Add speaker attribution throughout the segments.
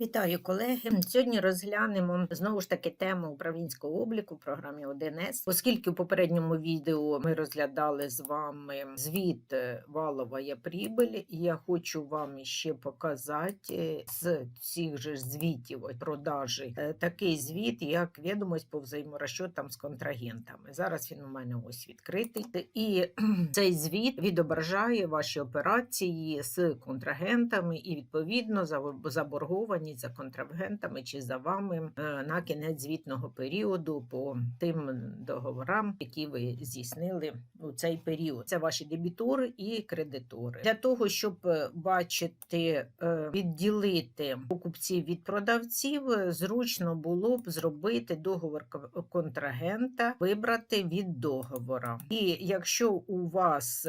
Speaker 1: Вітаю, колеги. Сьогодні розглянемо знову ж таки тему управлінського обліку в програмі 1С. Оскільки в попередньому відео ми розглядали з вами звіт е, валова є прибиль, я хочу вам ще показати е, з цих же звітів продажі е, такий звіт, як відомість по взаєморозчотам з контрагентами. Зараз він у мене ось відкритий. І цей звіт відображає ваші операції з контрагентами і відповідно за заборгованість за контрагентами чи за вами е, на кінець звітного періоду по тим договорам, які ви здійснили у цей період. Це ваші дебітори і кредитори. Для того щоб е, бачити, е, відділити покупців від продавців, зручно було б зробити договор контрагента, вибрати від договора. І якщо у вас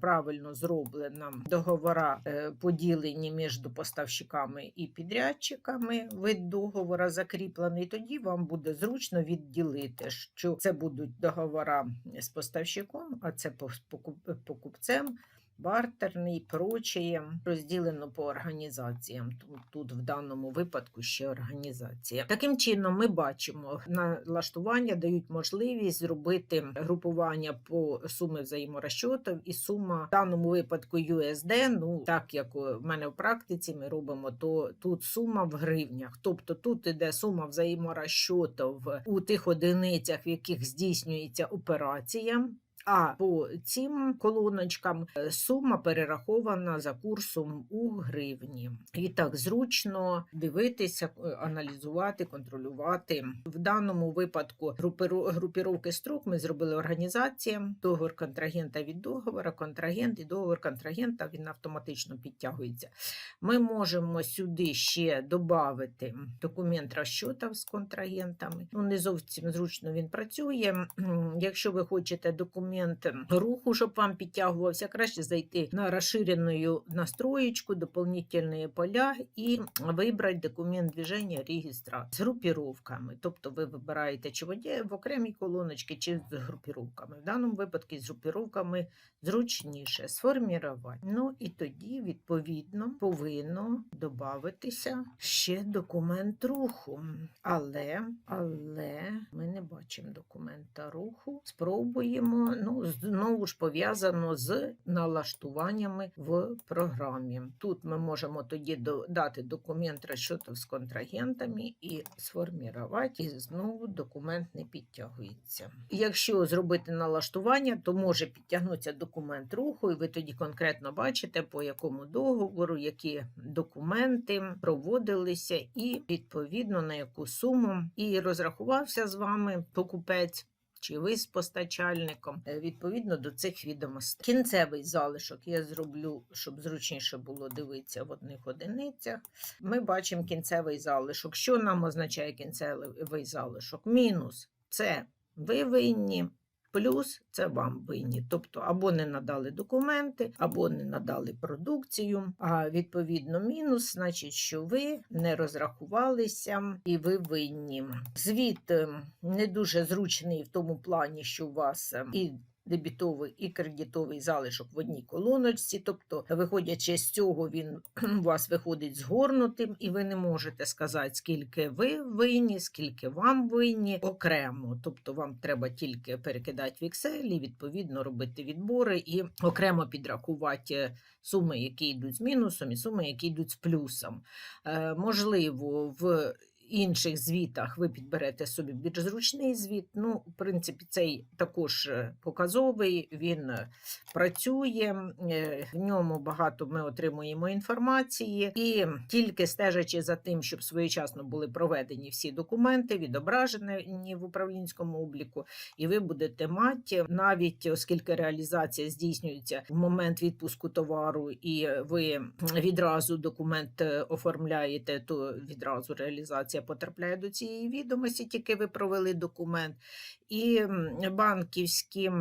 Speaker 1: правильно зроблено договора поділені між поставщиками і підрядчиками, вид договора закріплений, тоді вам буде зручно відділити, що це будуть договора з поставщиком, а це покупцем. Бартерний, прочее, розділено по організаціям. Тут, тут в даному випадку ще організація. Таким чином, ми бачимо, налаштування дають можливість зробити групування по суми взаєморозчотів і сума в даному випадку USD. Ну так як в мене в практиці ми робимо, то тут сума в гривнях. Тобто тут іде сума взаєморозчотів у тих одиницях, в яких здійснюється операція. А по цим колоночкам е, сума перерахована за курсом у гривні. І так зручно дивитися, е, аналізувати, контролювати. В даному випадку групіровки строк ми зробили організація, договор контрагента від договора, контрагент і договор контрагента він автоматично підтягується. Ми можемо сюди ще додати документ розчотів з контрагентами. Ну, не зовсім зручно він працює. Якщо ви хочете документ руху, щоб вам підтягувався, краще зайти на розширену настроєчку, дополнительні поля і вибрати документ движення реєстрації з групіровками. Тобто ви вибираєте чи в окремій колоночці, чи з групіровками. В даному випадку з групіровками зручніше сформувати. Ну і тоді, відповідно, повинно додатися ще документ руху. Але, але ми не бачимо документа руху. Спробуємо. Ну, знову ж пов'язано з налаштуваннями в програмі. Тут ми можемо тоді додати документ розчотів з контрагентами і сформувати, і знову документ не підтягується. Якщо зробити налаштування, то може підтягнутися документ руху, і ви тоді конкретно бачите, по якому договору, які документи проводилися, і відповідно на яку суму, і розрахувався з вами покупець. Чи ви з постачальником е, відповідно до цих відомостей. Кінцевий залишок я зроблю, щоб зручніше було дивитися в одних одиницях. Ми бачимо кінцевий залишок. Що нам означає кінцевий залишок? Мінус це ви винні. Плюс це вам винні, тобто або не надали документи, або не надали продукцію. А відповідно, мінус, значить, що ви не розрахувалися і ви винні. Звіт е, не дуже зручний в тому плані, що у вас е, і дебітовий і кредитовий залишок в одній колоночці. Тобто, виходячи з цього, він у вас виходить згорнутим, і ви не можете сказати, скільки ви винні, скільки вам винні окремо. Тобто, вам треба тільки перекидати в Excel і відповідно робити відбори і окремо підрахувати суми, які йдуть з мінусом, і суми, які йдуть з плюсом. Е, можливо, в інших звітах ви підберете собі більш зручний звіт. Ну, в принципі, цей також е, показовий, він е, працює, е, в ньому багато ми отримуємо інформації, і тільки стежачи за тим, щоб своєчасно були проведені всі документи, відображені в управлінському обліку, і ви будете мати, навіть оскільки реалізація здійснюється в момент відпуску товару, і ви відразу документ оформляєте, то відразу реалізація інформація потрапляє до цієї відомості, тільки ви провели документ. І банківські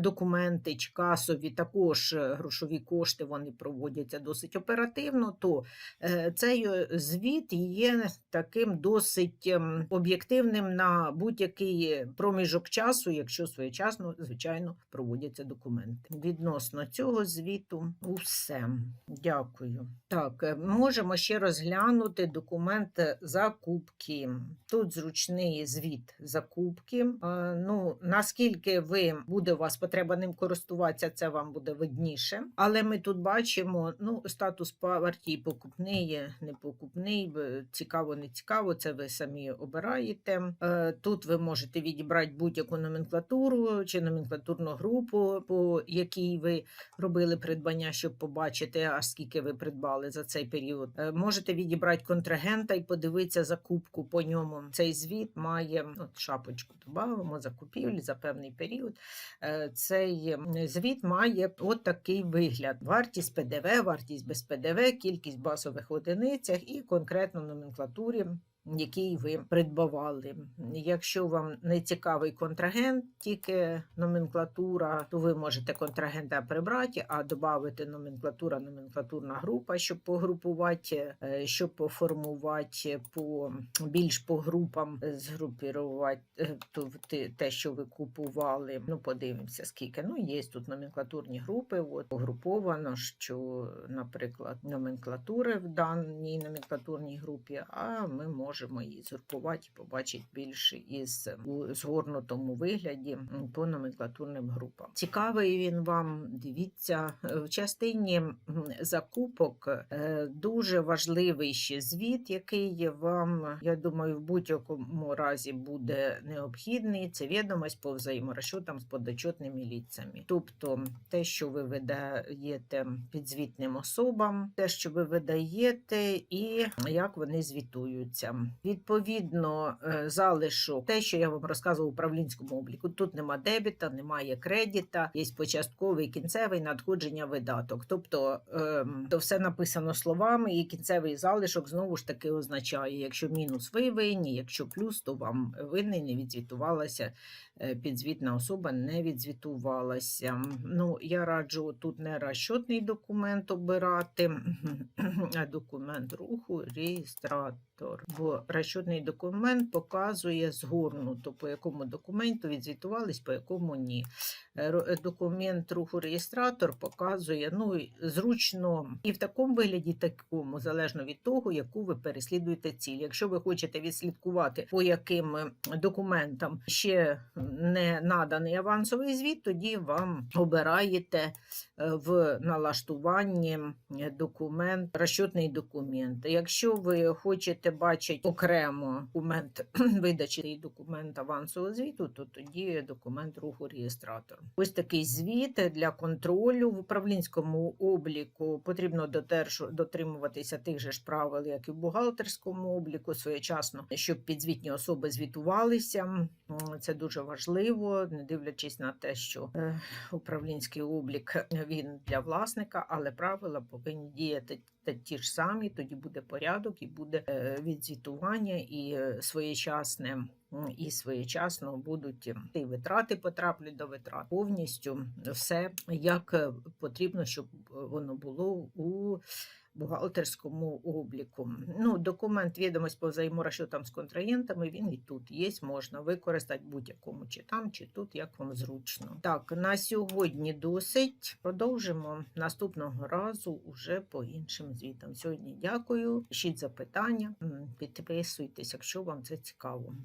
Speaker 1: документи чи касові, також е, грошові кошти вони проводяться досить оперативно. То е, цей е, звіт є таким досить ем, об'єктивним на будь-який проміжок часу, якщо своєчасно, звичайно, проводяться документи. Відносно цього звіту, усе. Дякую. Так, можемо ще розглянути документ закупки. Тут зручний звіт закупки. Е, Ну, наскільки ви буде у вас потреба ним користуватися, це вам буде видніше. Але ми тут бачимо ну, статус партії покупний, не покупний, цікаво, не цікаво. Це ви самі обираєте. Е, Тут ви можете відібрати будь-яку номенклатуру чи номенклатурну групу, по якій ви робили придбання, щоб побачити, а скільки ви придбали за цей період. Е, Можете відібрати контрагента і подивитися закупку по ньому. Цей звіт має от шапочку додамо закупівлі за певний період. Е, Цей звіт має от такий вигляд: вартість ПДВ, вартість без ПДВ, кількість базових одиницях і конкретно номенклатурі. Який ви придбавали. Якщо вам не цікавий контрагент, тільки номенклатура, то ви можете контрагента прибрати, а додати номенклатура, номенклатурна група, щоб погрупувати, е, щоб поформувати по більш по групам, згрупувати е, те, що ви купували. Ну, подивимося, скільки. Ну, є тут номенклатурні групи. От погруповано, що, наприклад, номенклатури в даній номенклатурній групі, а ми можемо її згрупувати побачити більше із у згорнутому вигляді по номенклатурним групам. Цікавий він вам. Дивіться в частині закупок е, дуже важливий ще звіт, який вам, я думаю, в будь-якому разі буде необхідний. Це відомість по взаєморозчетам з подотчетними ліцями. Тобто те, що ви видаєте підзвітним особам, те, що ви видаєте, і як вони звітуються. Відповідно, е, залишок, те, що я вам розказував у управлінському обліку. Тут нема дебіта, немає кредита, є початковий кінцевий надходження видаток. Тобто ем, то все написано словами, і кінцевий залишок знову ж таки означає, якщо мінус ви винні, якщо плюс, то вам винний не відзвітувалася е, підзвітна особа не відзвітувалася. Ну, я раджу тут не розчетний документ обирати, а документ руху, реєстратор. Розчетний документ показує згорнуто, по якому документу відзвітувались, по якому ні. Е, е, Документ руху реєстратор показує ну, зручно і в такому вигляді, такому, залежно від того, яку ви переслідуєте ціль. Якщо ви хочете відслідкувати, по яким е, документам ще не наданий авансовий звіт, тоді вам обираєте в налаштуванні документ, розчетний документ. Якщо ви хочете бачити окремо документ видачі і документ авансового звіту, то тоді документ руху реєстратор. Ось такий звіт для контролю в управлінському обліку потрібно дотримуватися тих же ж правил, як і в бухгалтерському обліку, своєчасно, щоб підзвітні особи звітувалися. Це дуже важливо, не дивлячись на те, що е, управлінський облік він для власника, але правила повинні діяти ті ж самі. Тоді буде порядок і буде е, відзвітування і е, своєчасне. І своєчасно будуть і витрати потраплять до витрат повністю все як е, потрібно, щоб воно було у бухгалтерському обліку. Ну, документ відомость по взаєморозчетам з контрагентами, він і тут є, можна використати будь-якому чи там, чи тут, як вам зручно. Так, на сьогодні досить. Продовжимо наступного разу уже по іншим звітам. Сьогодні дякую. Пишіть запитання, підписуйтесь, якщо вам це цікаво.